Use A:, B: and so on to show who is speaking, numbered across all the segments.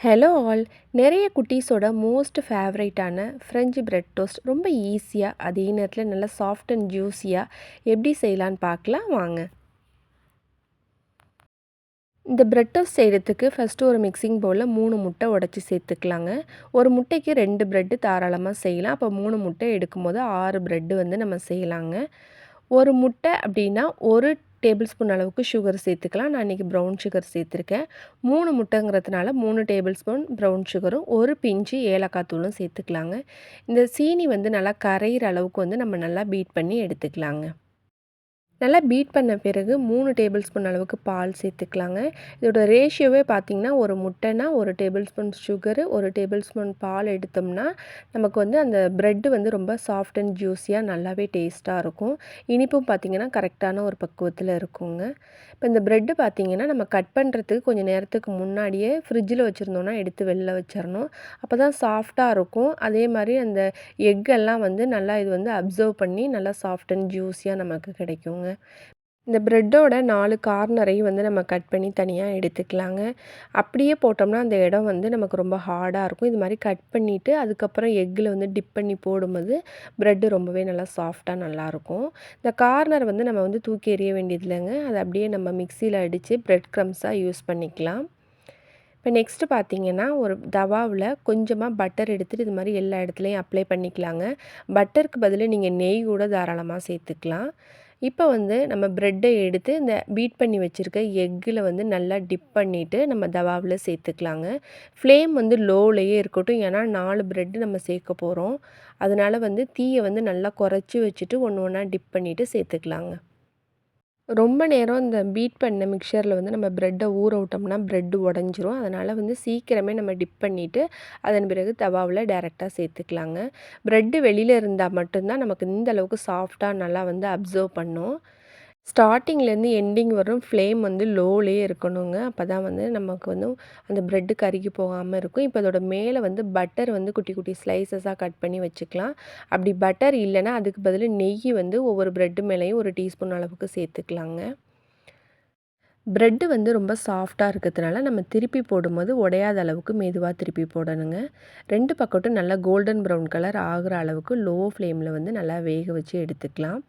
A: Hello all நிறைய குட்டீஸோட most ஃபேவரைட்டான ஃப்ரெஞ்சு பிரெட் டோஸ்ட் ரொம்ப ஈஸியாக அதே நேரத்தில் நல்லா சாஃப்ட் அண்ட் ஜூஸியாக எப்படி செய்யலான்னு பார்க்கலாம் வாங்க. இந்த பிரெட் டோஸ்ட் செய்கிறதுக்கு ஃபஸ்ட்டு ஒரு மிக்சிங் பவுலில் மூணு முட்டை உடச்சி சேர்த்துக்கலாங்க. ஒரு முட்டைக்கு ரெண்டு ப்ரெட்டு தாராளமாக செய்யலாம். அப்போ மூணு முட்டை எடுக்கும்போது ஆறு ப்ரெட்டு வந்து நம்ம செய்யலாங்க. ஒரு முட்டை அப்படின்னா ஒரு டேபிள் ஸ்பூன் அளவுக்கு சுகர் சேர்த்துக்கலாம். நான் இன்றைக்கி ப்ரௌன் சுகர் சேர்த்துருக்கேன். மூணு முட்டைங்கிறதுனால மூணு டேபிள் ஸ்பூன் ப்ரௌன் சுகரும் ஒரு பிஞ்சு ஏலக்காய் தூளும் சேர்த்துக்கலாங்க. இந்த சீனி வந்து நல்லா கரையிற அளவுக்கு வந்து நம்ம நல்லா பீட் பண்ணி எடுத்துக்கலாங்க. நல்லா பீட் பண்ண பிறகு மூணு டேபிள் ஸ்பூன் அளவுக்கு பால் சேர்த்துக்கலாங்க. இதோட ரேஷியோவே பார்த்திங்கன்னா ஒரு முட்டைனா ஒரு டேபிள் ஸ்பூன் சுகரு ஒரு டேபிள் ஸ்பூன் பால் எடுத்தோம்னா நமக்கு வந்து அந்த ப்ரெட்டு வந்து ரொம்ப சாஃப்ட் அண்ட் ஜூஸியாக நல்லாவே டேஸ்ட்டாக இருக்கும். இனிப்பும் பார்த்திங்கன்னா கரெக்டான ஒரு பக்குவத்தில் இருக்குங்க. இப்போ இந்த ப்ரெட்டு பார்த்திங்கன்னா நம்ம கட் பண்ணுறதுக்கு கொஞ்சம் நேரத்துக்கு முன்னாடியே ஃப்ரிட்ஜில் வச்சுருந்தோன்னா எடுத்து வெளில வச்சிடணும் அப்போ தான் சாஃப்டாக இருக்கும். அதே மாதிரி அந்த எக்கெல்லாம் வந்து நல்லா இது வந்து அப்சர்வ் பண்ணி நல்லா சாஃப்ட் அண்ட் ஜூஸியாக நமக்கு கிடைக்குங்க. இந்த ப்ரெட்டோட நாலு கார்னரையும் வந்து நம்ம கட் பண்ணி தனியாக எடுத்துக்கலாங்க. அப்படியே போட்டோம்னா அந்த இடம் வந்து நமக்கு ரொம்ப ஹார்டாக இருக்கும். இது மாதிரி கட் பண்ணிவிட்டு அதுக்கப்புறம் எக்கில் வந்து டிப் பண்ணி போடும்போது ப்ரெட்டு ரொம்பவே நல்லா சாஃப்டாக நல்லாயிருக்கும் இந்த கார்னர் வந்து நம்ம வந்து தூக்கி எறிய வேண்டியதில்லைங்க. அதை அப்படியே நம்ம மிக்சியில் அடித்து ப்ரெட் க்ரம்ஸாக யூஸ் பண்ணிக்கலாம். இப்போ நெக்ஸ்ட்டு பார்த்தீங்கன்னா ஒரு தவாவில் கொஞ்சமாக பட்டர் எடுத்துகிட்டு இது மாதிரி எல்லா இடத்துலையும் அப்ளை பண்ணிக்கலாங்க. பட்டருக்கு பதில் நீங்கள் நெய் கூட தாராளமாக சேர்த்துக்கலாம். இப்போ வந்து நம்ம ப்ரெட்டை எடுத்து இந்த பீட் பண்ணி வச்சுருக்க எக்கில் வந்து நல்லா டிப் பண்ணிவிட்டு நம்ம தவாவில் சேர்த்துக்கலாங்க. ஃப்ளேம் வந்து லோலையே இருக்கட்டும். ஏன்னா நாலு ப்ரெட்டு நம்ம சேர்க்க போகிறோம் அதனால் வந்து தீயை வந்து நல்லா குறைச்சி வச்சுட்டு ஒன்று ஒன்றா டிப் பண்ணிவிட்டு சேர்த்துக்கலாங்க. ரொம்ப நேரம் இந்த பீட் பண்ண மிக்சரில் வந்து நம்ம ப்ரெட்டை ஊற விட்டோம்னா ப்ரெட்டு உடஞ்சிரும். அதனால் வந்து சீக்கிரமே நம்ம டிப் பண்ணிவிட்டு அதன் பிறகு தவாவில் டேரெக்டாக சேர்த்துக்கலாங்க. ப்ரெட்டு வெளியில் இருந்தால் மட்டும்தான் நமக்கு இந்த அளவுக்கு சாஃப்டாக நல்லா வந்து அப்சர்வ் பண்ணும். ஸ்டார்டிங்லேருந்து எண்டிங் வரும். ஃப்ளேம் வந்து லோலேயே இருக்கணுங்க. அப்போ தான் வந்து நமக்கு வந்து அந்த ப்ரெட்டு கருகி போகாமல் இருக்கும். இப்போ அதோட மேலே வந்து பட்டர் வந்து குட்டி குட்டி ஸ்லைசஸாக கட் பண்ணி வச்சுக்கலாம். அப்படி பட்டர் இல்லைன்னா அதுக்கு பதில் நெய் வந்து ஒவ்வொரு ப்ரெட்டு மேலேயும் ஒரு டீஸ்பூன் அளவுக்கு சேர்த்துக்கலாங்க. ப்ரெட்டு வந்து ரொம்ப சாஃப்டாக இருக்கிறதுனால நம்ம திருப்பி போடும்போது உடையாத அளவுக்கு மெதுவாக திருப்பி போடணுங்க. ரெண்டு பக்கட்டும் நல்லா கோல்டன் ப்ரௌன் கலர் ஆகிற அளவுக்கு லோ ஃப்ளேமில் வந்து நல்லா வேக வச்சு எடுத்துக்கலாம்.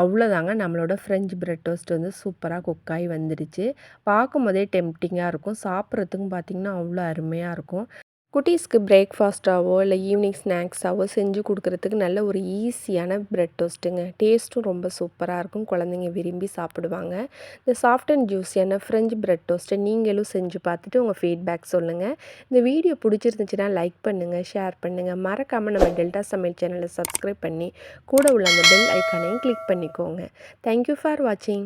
A: அவ்வளோதாங்க நம்மளோட ஃப்ரெஞ்ச் ப்ரெட் டோஸ்ட் வந்து சூப்பராக குக்காகி வந்துடுச்சு. பார்க்கும் போதே டெம்டிங்காக இருக்கும். சாப்பிட்றதுக்கும் பார்த்திங்கன்னா அவ்வளோ அருமையாக இருக்கும். குட்டீஸ்க்கு பிரேக்ஃபாஸ்ட்டாகவோ இல்லை ஈவினிங் ஸ்நாக்ஸாவோ செஞ்சு கொடுக்குறதுக்கு நல்ல ஒரு ஈஸியான ப்ரெட் டோஸ்ட்டுங்க டேஸ்ட்டும் ரொம்ப சூப்பராக இருக்கும். குழந்தைங்க விரும்பி சாப்பிடுவாங்க. இந்த சாஃப்ட் அண்ட் ஜூஸியான ஃப்ரெஞ்ச் ப்ரெட் டோஸ்ட்டை நீங்களும் செஞ்சு பார்த்துட்டு உங்கள் ஃபீட்பேக் சொல்லுங்கள் இந்த வீடியோ பிடிச்சிருந்துச்சுன்னா லைக் பண்ணுங்கள் ஷேர் பண்ணுங்கள் மறக்காமல் நம்ம டெல்டா சமையல் சேனலை சப்ஸ்கிரைப் பண்ணி கூட உள்ள அந்த பெல் ஐக்கானையும் கிளிக் பண்ணிக்கோங்க. தேங்க்யூ ஃபார் வாட்சிங்